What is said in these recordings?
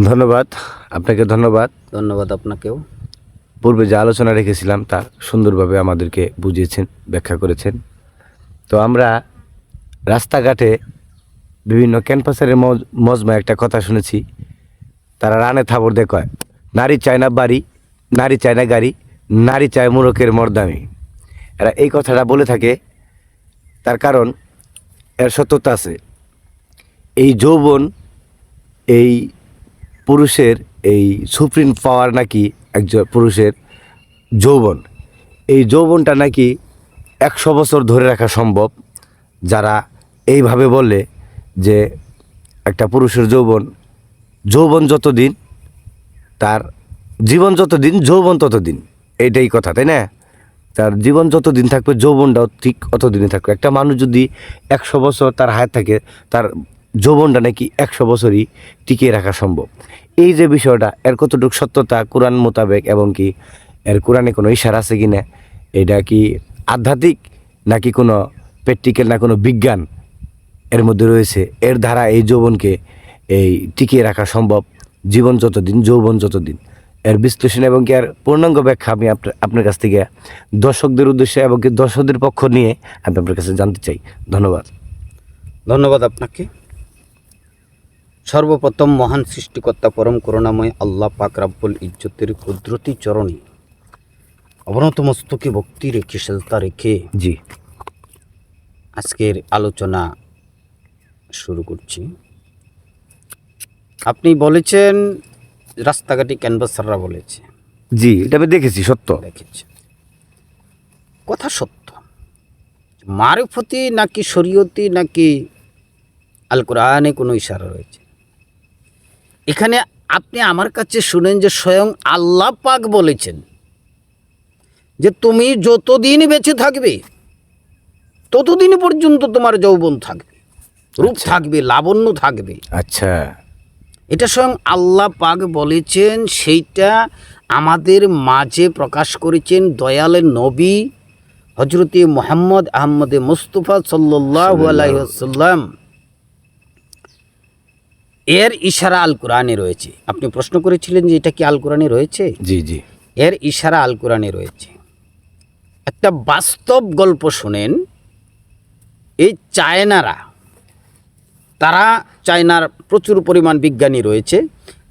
ধন্যবাদ আপনাকে ধন্যবাদ। ধন্যবাদ আপনাকেও। পূর্বে যে আলোচনা রেখেছিলাম তা সুন্দরভাবে আমাদেরকে বুঝিয়েছেন ব্যাখ্যা করেছেন। তো আমরা রাস্তাঘাটে বিভিন্ন ক্যাম্পাসের মজ- মজমা একটা কথা শুনেছি। তারা রানে থাবর দেখায় নারী চায় না বাড়ি নারী চায় না গাড়ি নারী চায় মুরকের মর্দামি। এরা এই কথাটা বলে থাকে তার কারণ এর সত্যতা আছে। এই যৌবন এই পুরুষের এই সুপ্রিম পাওয়ার নাকি একজন পুরুষের যৌবন। এই যৌবনটা নাকি একশো বছর ধরে রাখা সম্ভব। যারা এইভাবে বলে যে একটা পুরুষের যৌবন যৌবন যতদিন, তার জীবন যতদিন, যৌবন ততদিন। এইটাই কথা, তাই না? তার জীবন যতদিন থাকবে, যৌবনটাও ঠিক অতদিনই থাকবে। একটা মানুষ যদি একশো বছর তার হায়াত থাকে, তার যৌবনটা নাকি একশো বছরই টিকিয়ে রাখা সম্ভব। এই যে বিষয়টা, এর কতটুকু সত্যতা কোরআন মোতাবেক এবং কি এর কোরআনে কোনো ইশারা আছে কি না এটা কি আধ্যাত্মিক নাকি কোনো প্র্যাকটিক্যাল না কোনো বিজ্ঞান এর মধ্যে রয়েছে? এর দ্বারা এই যৌবনকে এই টিকিয়ে রাখা সম্ভব, জীবন যতদিন, যৌবন যতদিন। এর বিশ্লেষণ এবং কি আর পূর্ণাঙ্গ ব্যাখ্যা আমি আপনার আপনার কাছ থেকে দর্শকদের উদ্দেশ্যে এবং কি দর্শকদের পক্ষ নিয়ে আমি আপনার কাছে জানতে চাই। ধন্যবাদ। ধন্যবাদ আপনাকে। সর্বপ্রথম মহান সৃষ্টিকর্তা পরম করুণাময় আল্লাহ পাক রাব্বুল ইজ্জতের কুদরতি চরণে অবনত মস্তকে ভক্তি রেখে সেজদা রেখে জি। আজকের আলোচনা শুরু করছি। আপনি বলেছেন রাস্তাঘাটে ক্যানভাসাররা বলেছে। জি এটা আমি দেখেছি সত্য। দেখেছি। কথা সত্য। মারফতি নাকি শরীয়তি নাকি আল কোরআনে কোনো ইশারা রয়েছে? এখানে আপনি আমার কাছে শুনেন যে স্বয়ং আল্লাহ পাক বলেছেন যে তুমি যতদিন বেঁচে থাকবে ততদিন পর্যন্ত তোমার যৌবন থাকবে রূপ থাকবে লাবণ্য থাকবে। আচ্ছা। এটা স্বয়ং আল্লাহ পাক বলেছেন সেইটা আমাদের মাঝে প্রকাশ করেছেন দয়ালের নবী হজরতে মোহাম্মদ আহমদে মুস্তফা সাল্লাহ আলাইসাল্লাম এর ইশারা আল কোরআনে রয়েছে। আপনি প্রশ্ন করেছিলেন যে এটা কি আল কোরআনে রয়েছে? জি জি। এর ইশারা আল কোরআনে রয়েছে। একটা বাস্তব গল্প শোনেন এই চায়নারা তারা চায়নার প্রচুর পরিমাণ বিজ্ঞানী রয়েছে।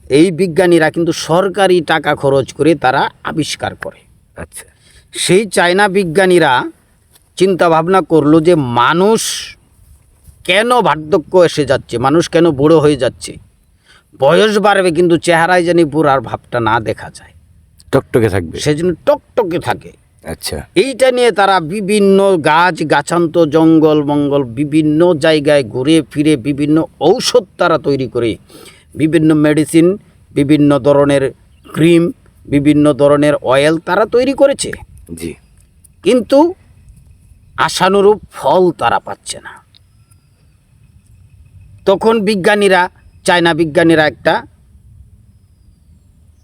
এই বিজ্ঞানীরা কিন্তু সরকারি টাকা খরচ করে তারা আবিষ্কার করে। আচ্ছা। সেই চায়না বিজ্ঞানীরা চিন্তা ভাবনা করল যে মানুষ কেন বার্ধক্য এসে যাচ্ছে? মানুষ কেন বুড়ো হয়ে যাচ্ছে? বয়স বাড়বে কিন্তু চেহারায় জানি বুড়ার ভাবটা না দেখা যায়। টকটকে থাকবে। সেজন্য টকটকে থাকে। আচ্ছা। এইটা নিয়ে তারা বিভিন্ন গাছ গাছান্ত জঙ্গল মঙ্গল বিভিন্ন জায়গায় ঘুরে ফিরে বিভিন্ন ঔষধ তারা তৈরি করে। বিভিন্ন মেডিসিন বিভিন্ন ধরনের ক্রিম বিভিন্ন ধরনের অয়েল তারা তৈরি করেছে। জি। কিন্তু আশানুরূপ ফল তারা পাচ্ছে না। তখন বিজ্ঞানীরা চায়না বিজ্ঞানীরা একটা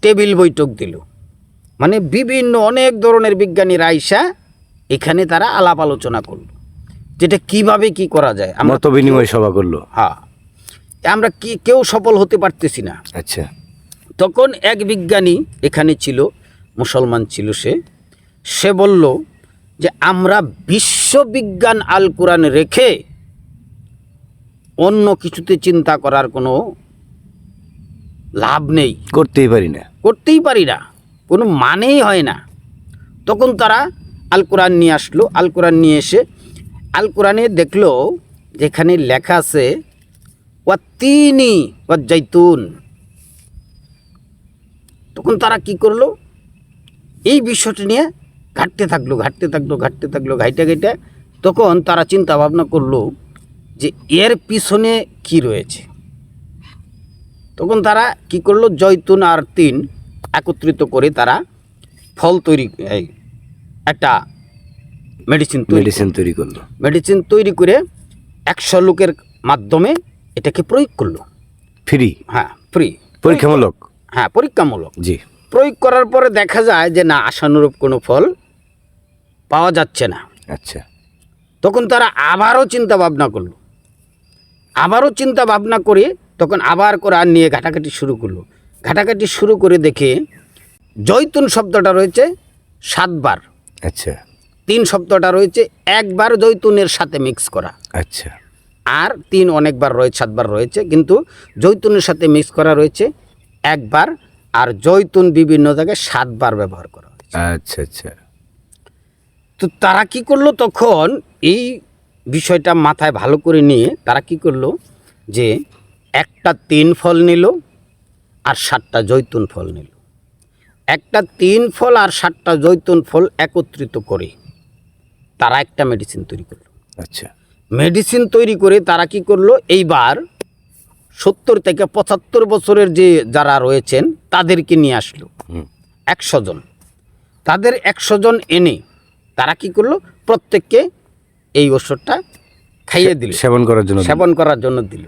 টেবিল বৈঠক দিল। মানে বিভিন্ন অনেক ধরনের বিজ্ঞানীরা আইসা এখানে তারা আলাপ আলোচনা করল। যেটা কীভাবে কি করা যায় আমরা মত বিনিময় সভা করল। হ্যাঁ। আমরা কি কেউ সফল হতে পারতেছি না। আচ্ছা। তখন এক বিজ্ঞানী এখানে ছিল মুসলমান ছিল সে। সে বলল যে আমরা বিশ্ববিজ্ঞান আল কোরআন রেখে অন্য কিছুতে চিন্তা করার কোনো লাভ নেই। করতেই পারি না। করতেই পারি না। কোনো মানেই হয় না। তখন তারা আল কোরআন নিয়ে আসলো। আল কোরআন নিয়ে এসে আল কোরআনে দেখল যেখানে লেখা আছে ওয়া তিনি ওয়া জৈতুন তখন তারা কি করল? এই বিষয়টা নিয়ে ঘাটতে থাকল ঘাটতে থাকল ঘাটতে থাকল ঘাইটা ঘাইটা। তখন তারা চিন্তা ভাবনা করল যে এর পিছনে কি রয়েছে? তখন তারা কি করল? জৈতুন আর তিন একত্রিত করে তারা ফল তৈরি এই, একটা মেডিসিন তৈরি মেডিসিন তৈরি করল। মেডিসিন তৈরি করে একশো লোকের মাধ্যমে এটাকে প্রয়োগ করল। ফ্রি হ্যাঁ ফ্রি পরীক্ষামূলক? হ্যাঁ পরীক্ষামূলক। জি। প্রয়োগ করার পরে দেখা যায় যে না আশানুরূপ কোনো ফল পাওয়া যাচ্ছে না। আচ্ছা। তখন তারা আবারও চিন্তা ভাবনা করল। আবারও চিন্তা ভাবনা করে তখন আবার কোরআন নিয়ে ঘাটাঘাটি শুরু করল। ঘাটাঘাটি শুরু করে দেখে জৈতুন শব্দটা রয়েছে সাতবার। আচ্ছা। তিন শব্দটা রয়েছে একবার জৈতুনের সাথে মিক্স করা। আচ্ছা। আর তিন অনেকবার রয়েছে সাতবার রয়েছে কিন্তু জৈতুনের সাথে মিক্স করা রয়েছে একবার আর জৈতুন বিভিন্ন জায়গায় সাতবার ব্যবহার করা আচ্ছা আচ্ছা। তো তারা কি করল তখন এই বিষয়টা মাথায় ভালো করে নিয়ে তারা কি করল যে একটা তিন ফল নিল আর সাতটা জৈতুন ফল নিল। একটা তিন ফল আর সাতটা জৈতুন ফল একত্রিত করে তারা একটা মেডিসিন তৈরি করল। আচ্ছা। মেডিসিন তৈরি করে তারা কি করল? এইবার সত্তর থেকে পঁচাত্তর বছরের যে যারা রয়েছেন তাদেরকে নিয়ে আসলো। একশো জন। তাদের একশো জন এনে তারা কি করল? প্রত্যেককে এই ওষুধটা খাইয়ে দিল। সেবন করার জন্য সেবন করার জন্য দিল।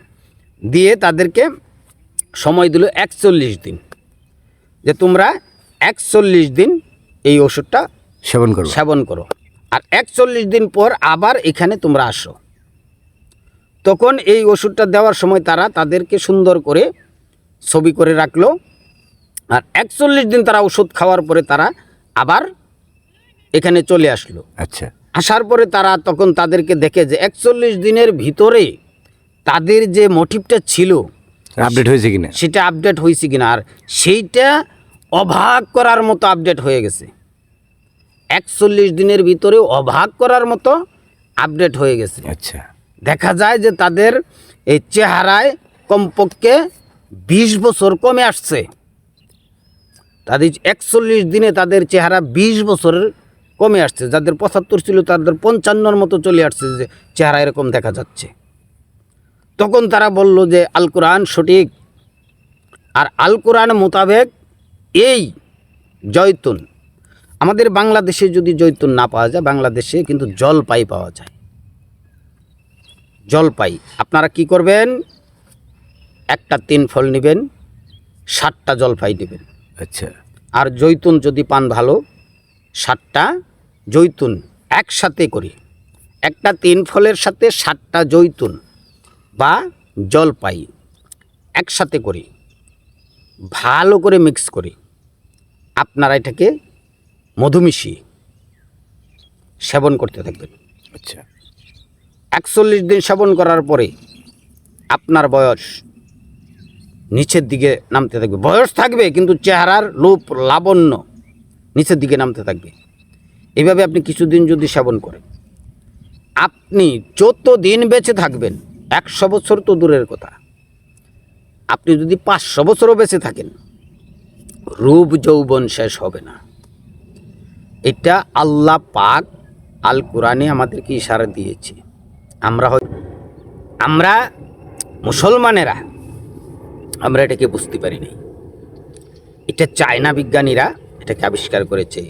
দিয়ে তাদেরকে সময় দিল একচল্লিশ দিন। যে তোমরা একচল্লিশ দিন এই ওষুধটা সেবন করো। সেবন করো। আর একচল্লিশ দিন পর আবার এখানে তোমরা আসো। তখন এই ওষুধটা দেওয়ার সময় তারা তাদেরকে সুন্দর করে ছবি করে রাখল। আর একচল্লিশ দিন তারা ওষুধ খাওয়ার পরে তারা আবার এখানে চলে আসলো। আচ্ছা। আসার পরে তারা তখন তাদেরকে দেখে যে একচল্লিশ দিনের ভিতরে তাদের যে মোটিভটা ছিল আপডেট হয়েছে কিনা? সেটা আপডেট হয়েছে কিনা আর সেইটা অবাক করার মতো আপডেট হয়ে গেছে। একচল্লিশ দিনের ভিতরে অবাক করার মতো আপডেট হয়ে গেছে। আচ্ছা। দেখা যায় যে তাদের এই চেহারায় কমপক্ষে বিশ বছর কমে আসছে। তাদের একচল্লিশ দিনে তাদের চেহারা বিশ বছরের কমে আসছে। যাদের পঁচাত্তর ছিল তাদের পঞ্চান্নর মতো চলে আসছে যে চেহারা এরকম দেখা যাচ্ছে। তখন তারা বলল যে আল কোরআন সঠিক। আর আল কোরআন মোতাবেক এই জৈতুন আমাদের বাংলাদেশে যদি জৈতুন না পাওয়া যায় বাংলাদেশে কিন্তু জলপাই পাওয়া যায়। জলপাই। আপনারা কি করবেন? একটা তিন ফল নেবেন ষাটটা জলপাই নেবেন। আচ্ছা। আর জৈতুন যদি পান ভালো ষাটটা জৈতুন একসাথে করে। একটা তিন ফলের সাথে সাতটা জৈতুন বা জলপাই একসাথে করে। ভালো করে মিক্স করে। আপনারা এটাকে মধু মিশিয়ে সেবন করতে থাকবেন। আচ্ছা। একচল্লিশ দিন সেবন করার পরে আপনার বয়স নিচের দিকে নামতে থাকবে। বয়স থাকবে কিন্তু চেহারার রূপ লাবণ্য নিচের দিকে নামতে থাকবে। এইভাবে আপনি কিছুদিন যদি সেবন করেন, আপনি যত দিন বেঁচে থাকবেন, একশো বছর তো দূরের কথা, আপনি যদি পাঁচশো বছরও বেঁচে থাকেন, রূপ যৌবন শেষ হবে না। এটা আল্লাহ পাক আল কোরআনে আমাদেরকে ইশারা দিয়েছে। আমরা হয় আমরা মুসলমানেরা, আমরা এটাকে বুঝতে পারিনি। এটা চায়না বিজ্ঞানীরা এটাকে আবিষ্কার করেছে।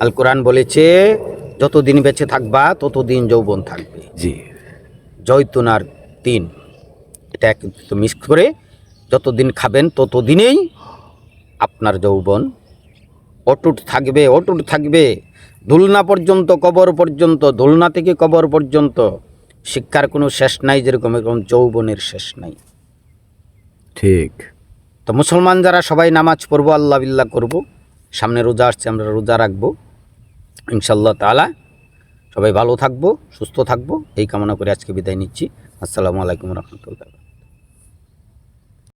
আল কোরআন বলেছে যতদিন বেঁচে থাকবা ততদিন যৌবন থাকবে। জি। জৈতুন আর তিন এটা একত্রিত মিক্স করে যতদিন খাবেন ততদিনেই আপনার যৌবন অটুট থাকবে অটুট থাকবে। দোলনা পর্যন্ত কবর পর্যন্ত দোলনা থেকে কবর পর্যন্ত শিক্ষার কোনো শেষ নাই যেরকম এরকম যৌবনের শেষ নাই। ঠিক। তো মুসলমান যারা সবাই নামাজ পড়ব আল্লাহ বিল্লাহ করব সামনে রোজা আসছে আমরা রোজা রাখব। ইনশাল্লাহ তালা সবাই ভালো থাকব, সুস্থ থাকব, এই কামনা করে আজকে বিদায় নিচ্ছি। আসসালামু আলাইকুম রহমতুল্লাহ।